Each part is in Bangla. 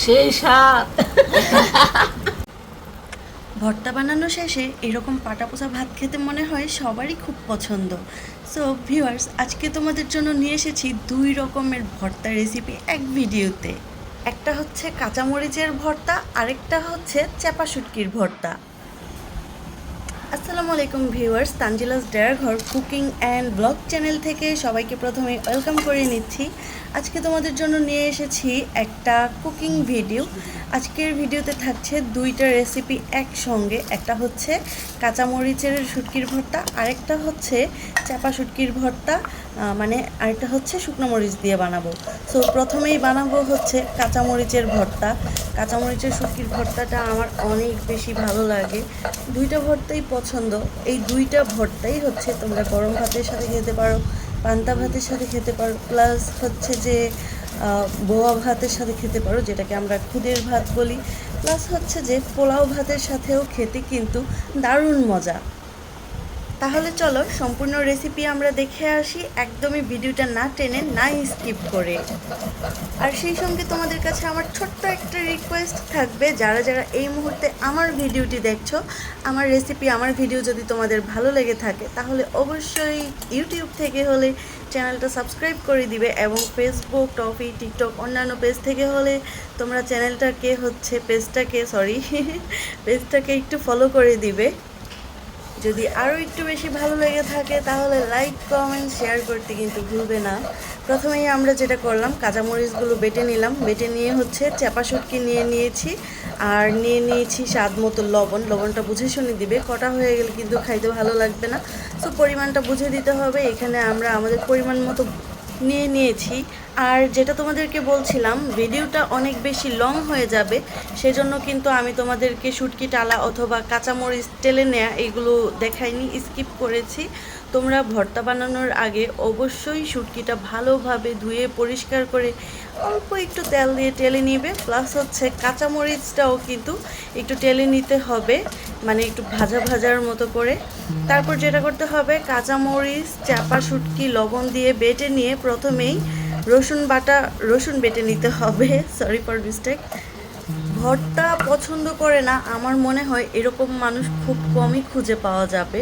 সেই স্বাদ ভর্তা বানানো শেষে এরকম পাটা পোষা ভাত খেতে মনে হয় সবারই খুব পছন্দ। সো ভিউয়ার্স আজকে তোমাদের জন্য নিয়ে এসেছি দুই রকমের ভর্তা রেসিপি এক ভিডিওতে। একটা হচ্ছে কাঁচামরিচের ভর্তা, আরেকটা হচ্ছে চ্যাপা শুটকির ভর্তা। আসসালামু আলাইকুম ভিউয়ার্স, তানজিলাস ডেয়ার ঘর কুকিং অ্যান্ড ব্লগ চ্যানেল থেকে সবাইকে প্রথমে ওয়েলকাম করে নিচ্ছি। আজকে তোমাদের জন্য নিয়ে এসেছি একটা কুকিং ভিডিও। আজকের ভিডিওতে থাকছে দুইটা রেসিপি একসঙ্গে। একটা হচ্ছে কাঁচামরিচের শুটকির ভর্তা, আরেকটা হচ্ছে চাপা শুটকির ভর্তা। মানে আরেকটা হচ্ছে শুকনো মরিচ দিয়ে বানাবো। সো প্রথমেই বানাবো হচ্ছে কাঁচামরিচের ভর্তা। কাঁচামরিচের শুটকির ভর্তাটা আমার অনেক বেশি ভালো লাগে। দুইটা ভর্তাই পছন্দ। এই দুইটা ভর্তাই হচ্ছে তোমরা গরম ভাতের সাথে খেতে পারো, পান্তা ভাতের সাথে খেতে পারো প্লাস হচ্ছে যে বোয়া ভাতের সাথে খেতে পারো, যেটাকে আমরা খুদের ভাত বলি। প্লাস হচ্ছে যে পোলাও ভাতের সাথেও খেতে কিন্তু দারুণ মজা। তাহলে চলো সম্পূর্ণ রেসিপি আমরা দেখে আসি। একদমই ভিডিওটা না টেনে, না স্কিপ করে। আর সেই সঙ্গে তোমাদের কাছে আমার ছোট্ট একটা রিকোয়েস্ট থাকবে। যারা যারা এই মুহূর্তে আমার ভিডিওটি দেখছ, আমার রেসিপি আমার ভিডিও যদি তোমাদের ভালো লেগে থাকে, তাহলে অবশ্যই ইউটিউব থেকে হলে চ্যানেলটা সাবস্ক্রাইব করে দিবে এবং ফেসবুক টপি টিকটক অন্যান্য পেজ থেকে হলে তোমরা চ্যানেলটাকে হচ্ছে পেজটাকে সরি পেজটাকে একটু ফলো করে দিবে। যদি আরও একটু বেশি ভালো লেগে থাকে, তাহলে লাইক কমেন্ট শেয়ার করতে কিন্তু ভুলবে না। প্রথমেই আমরা যেটা করলাম, কাঁচামরিচগুলো বেটে নিলাম। বেটে নিয়ে হচ্ছে চাপা শুটকি নিয়ে নিয়েছি, আর নিয়ে নিয়েছি স্বাদ মতো লবণ। লবণটা বুঝে শুনে দিবে। কটা হয়ে গেলে কিন্তু খাইতে ভালো লাগবে না। তো পরিমাণটা বুঝে দিতে হবে। এখানে আমরা আমাদের পরিমাণ মতো নিয়ে নিয়েছি। আর যেটা তোমাদেরকে বলছিলাম, ভিডিওটা অনেক বেশি লং হয়ে যাবে, সেজন্য কিন্তু আমি তোমাদেরকে শুটকি টালা অথবা কাঁচামরিচ টেলে নেয়া এগুলো দেখাইনি স্কিপ করেছি। তোমরা ভর্তা বানানোর আগে অবশ্যই শুটকিটা ভালোভাবে ধুয়ে পরিষ্কার করে অল্প একটু তেল দিয়ে টেলে নিবে। প্লাস হচ্ছে কাঁচামরিচটাও কিন্তু একটু টেলে নিতে হবে। মানে একটু ভাজা ভাজার মতো করে। তারপর যেটা করতে হবে কাঁচামরিচ চাপা শুটকি, লবণ দিয়ে বেটে নিয়ে প্রথমেই রসুন বাটা, রসুন বেটে নিতে হবে সরি ফর মিস্টেক ভর্তা পছন্দ করে না, আমার মনে হয় এরকম মানুষ খুব কমই খুঁজে পাওয়া যাবে।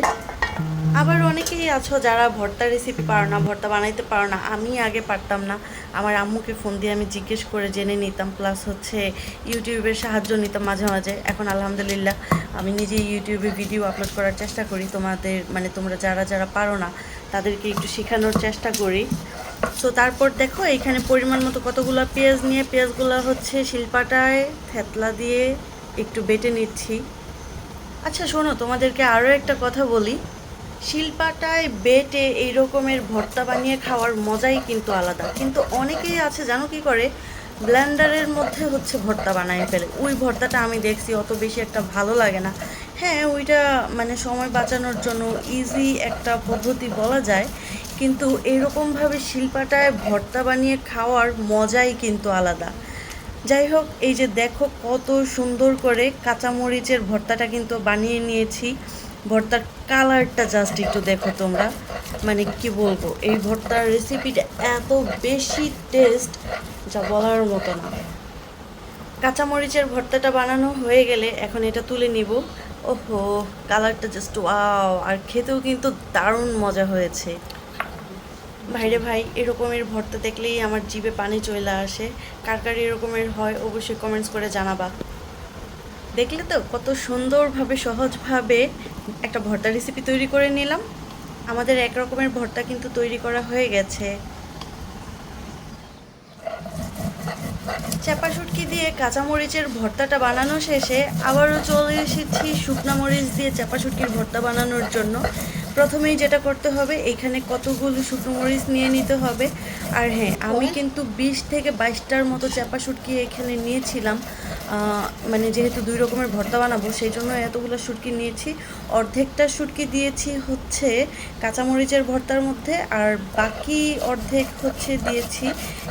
আবার অনেকেই আছো যারা ভর্তা রেসিপি পারো না, ভর্তা বানাইতে পারো না। আমি আগে পারতাম না। আমার আম্মুকে ফোন দিয়ে আমি জিজ্ঞেস করে জেনে নিতাম। প্লাস হচ্ছে ইউটিউবের সাহায্য নিতাম মাঝে মাঝে। এখন আলহামদুলিল্লাহ আমি নিজেই ইউটিউবে ভিডিও আপলোড করার চেষ্টা করি। তোমাদের মানে তোমরা যারা যারা পারো না, তাদেরকে একটু শেখানোর চেষ্টা করি। তো তারপর দেখো, এখানে পরিমাণ মতো কতগুলো পেঁয়াজ নিয়ে, পেঁয়াজগুলো হচ্ছে শিলপাটায় থেতলা দিয়ে একটু বেটে নিচ্ছি। আচ্ছা শোনো, তোমাদেরকে আরও একটা কথা বলি। শিলপাটায় বেটে এই রকমের ভর্তা বানিয়ে খাওয়ার মজাই কিন্তু আলাদা। কিন্তু অনেকেই আছে, জানো কি করে? ব্লেন্ডারের মধ্যে হচ্ছে ভর্তা বানায় ফেলে। ওই ভর্তাটা আমি দেখছি, অত বেশি একটা ভালো লাগে না। হ্যাঁ ওইটা মানে সময় বাঁচানোর জন্য ইজি একটা পদ্ধতি বলা যায়, কিন্তু এরকমভাবে শিলপাটায় ভর্তা বানিয়ে খাওয়ার মজাই কিন্তু আলাদা। যাই হোক, এই যে দেখো কত সুন্দর করে কাঁচামরিচের ভর্তাটা কিন্তু বানিয়ে নিয়েছি। ভর্তার কালারটা জাস্ট একটু দেখো তোমরা। মানে কি বলব, এই ভর্তার রেসিপিটা এত বেশি টেস্ট যা বলার মতো না। কাঁচামরিচের ভর্তাটা বানানো হয়ে গেলে এখন এটা তুলে নিব। ওহো, কালারটা জাস্ট ওয়াও আর খেতেও কিন্তু দারুণ মজা হয়েছে। ভাইরে ভাই, এরকমের ভর্তা দেখলেই আমার জিভে পানি চলে আসে। কার কার এরকমের হয় অবশ্যই কমেন্টস করে জানাবা। দেখলে তো কত সুন্দরভাবে, সহজভাবে একটা ভর্তা রেসিপি তৈরি করে নিলাম। আমাদের একরকমের ভর্তা কিন্তু তৈরি করা হয়ে গেছে। চাপা শুটকি দিয়ে কাঁচামরিচের ভর্তাটা বানানো শেষে আবারও চলে এসেছি শুকনা মরিচ দিয়ে চাপা শুটকির ভর্তা বানানোর জন্য। প্রথমেই যেটা করতে হবে এখানে কতগুলো শুকনো মরিচ নিয়ে নিতে হবে। আর হ্যাঁ আমি কিন্তু বিশ থেকে বাইশটার মতো চাপা শুটকি এখানে নিয়েছিলাম। আহ, মানে যেহেতু দুই রকমের ভর্তা বানাবো সেই জন্য এতগুলো শুটকি নিয়েছি। অর্ধেকটা শুটকি দিয়েছি হচ্ছে কাঁচামরিচের ভর্তার মধ্যে, আর বাকি অর্ধেক হচ্ছে দিয়েছি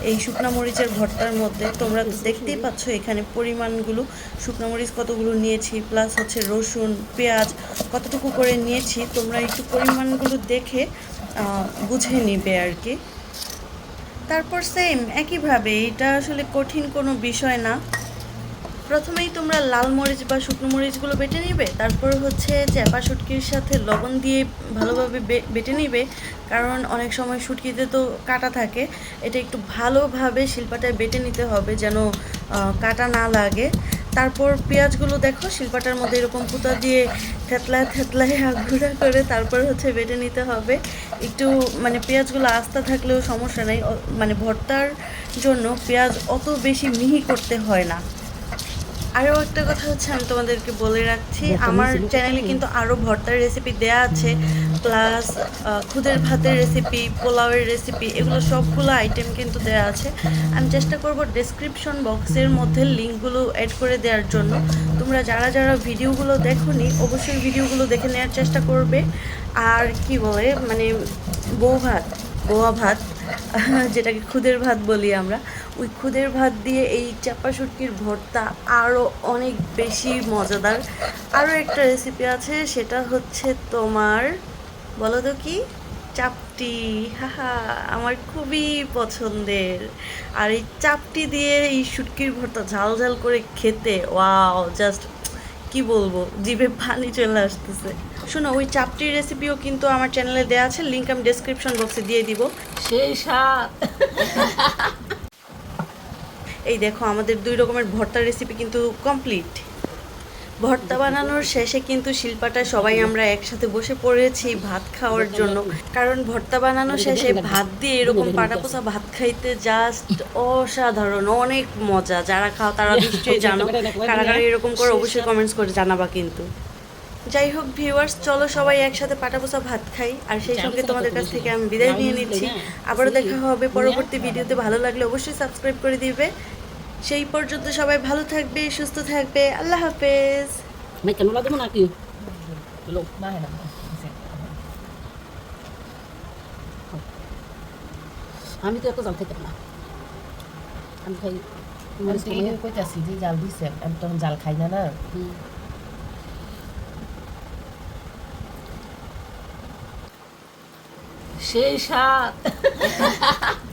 এই শুকনা মরিচের ভর্তার মধ্যে। তোমরা তো দেখতেই পাচ্ছ এখানে পরিমাণগুলো। শুকনো মরিচ কতগুলো নিয়েছি প্লাস হচ্ছে রসুন, পেঁয়াজ, কতটুকু করে নিয়েছি, তোমরা একটু পরিমাণগুলো দেখে বুঝে নিবে আর কি। তারপর সেম একইভাবে, এটা আসলে কঠিন কোনো বিষয় না। প্রথমেই তোমরা লাল মরিচ বা শুকনো মরিচগুলো বেটে নিবে, তারপর হচ্ছে চ্যাপা শুটকির সাথে লবণ দিয়ে ভালোভাবে বেটে নিবে, কারণ অনেক সময় শুটকিতে তো কাটা থাকে। এটা একটু ভালোভাবে শিল্পাটায় বেটে নিতে হবে যেন কাটা না লাগে। তারপর পেঁয়াজগুলো দেখো, শিল্পাটার মধ্যে এরকম পুতা দিয়ে থেতলায় থেতলায় আগুড়া করে তারপর হচ্ছে বেটে নিতে হবে। একটু মানে পেঁয়াজগুলো আস্তা থাকলেও সমস্যা নেই মানে ভর্তার জন্য পেঁয়াজ অত বেশি মিহি করতে হয় না। আরও একটা কথা হচ্ছে আমি তোমাদেরকে বলে রাখছি। আমার চ্যানেলে কিন্তু আরও ভর্তার রেসিপি দেয়া আছে প্লাস খুদের ভাতের রেসিপি পোলাওয়ের রেসিপি এগুলো সবগুলো আইটেম কিন্তু দেয়া আছে। আমি চেষ্টা করব ডেসক্রিপশন বক্সের মধ্যে লিঙ্কগুলো অ্যাড করে দেওয়ার জন্য। তোমরা যারা যারা ভিডিওগুলো দেখো নি অবশ্যই ভিডিওগুলো দেখে নেওয়ার চেষ্টা করবে। আর কি বলে মানে বউ ভাত বোয়া ভাত যেটাকে খুদের ভাত বলি আমরা ওই খুদের ভাত দিয়ে এই চাপা শুটকির ভর্তা আরও অনেক বেশি মজাদার। আরও একটা রেসিপি আছে, সেটা হচ্ছে তোমার, বলো তো কি? চাপটি, হাহা, আমার খুবই পছন্দের। আর এই চাপটি দিয়ে এই শুটকির ভর্তা ঝাল ঝাল করে খেতে, ওয়াও জাস্ট কি বলব, জিভে পানি চলে আসতেছে। শোনো, ওই চাপটির রেসিপিও কিন্তু আমার চ্যানেলে দেওয়া আছে লিঙ্ক আমি ডেসক্রিপশন বক্সে দিয়ে দিব। সেই স্বাদ। এই দেখো আমাদের দুই রকমের ভর্তা রেসিপি কিন্তু কমপ্লিট ভর্তা বানানোর শেষে কিন্তু শিল্পাটা সবাই আমরা একসাথে বসে পড়েছি ভাত খাওয়ার জন্য। কারণ ভর্তা বানানো শেষে ভাত দিয়ে এরকম পাটাপোসা ভাত খাইতে জাস্ট অসাধারণ অনেক মজা। যারা খাও তারা নিশ্চয়ই জানো। কারা কারা এরকম করে অবশ্যই কমেন্টস করে জানাবা কিন্তু। যাই হোক ভিউয়ার্স চলো সবাই একসাথে পাটাপোসা ভাত খাই। আর সেই সঙ্গে তোমাদের কাছ থেকে আমি বিদায় নিয়ে নিচ্ছি। আবারও দেখা হবে পরবর্তী ভিডিওতে ভালো লাগলে অবশ্যই সাবস্ক্রাইব করে দিবে। সেই পর্যন্ত সবাই ভালো থাকবে সুস্থ থাকবে আল্লাহ হাফেজ ki. Tulog. Bahay na. আমি তো এত জাল থেকে না আমি খাই কইতাছি যে জাল দিছে আমি তখন জাল খাই না না সেই স্বাদ